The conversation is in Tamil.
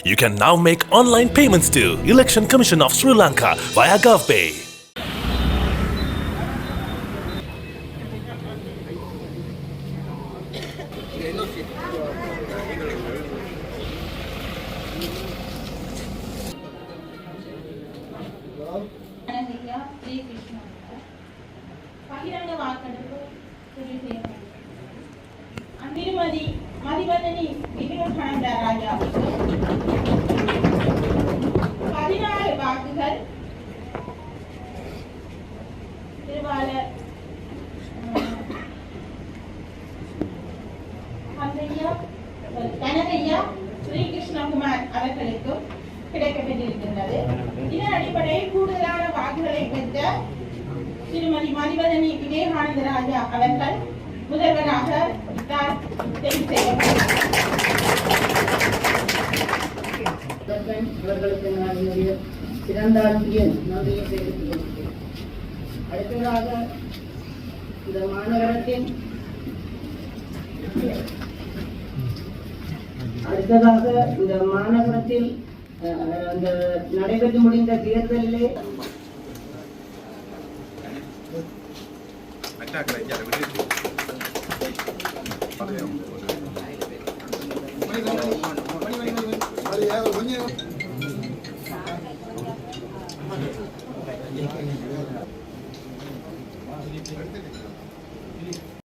You can now make online payments to Election Commission of Sri Lanka via GovPay. அனகையா Sri Krishna பகிரங்க வாக்கெடுப்பு தெரிவு செய்யப்பட்டது திருமதி மதிவதனி விக்ரமானந்த ராஜாவுக்கு கனகையா ஸ்ரீகிருஷ்ணகுமார் அவர்களுக்கும் கிடைக்கப்பட்டிருக்கின்றது. இதன் அடிப்படையில் கூடுதலான வாக்குகளை பெற்ற திருமதி மதிவதனி விவேகானந்த ராஜா அவர்கள் முதல்வராக தான் தெரிவு செய்யப்பட்டார். அவர்கள் நான் என்னுடைய சிறந்தாழ்த்திய நன்றியை தெரிவித்துக் கொள்கிறேன். அடுத்ததாக இந்த மாநகரத்தின் அடுத்ததாக இந்த மாநகரத்தில் அந்த நடைபெற்று முடிந்த தேர்தலிலே Birlikte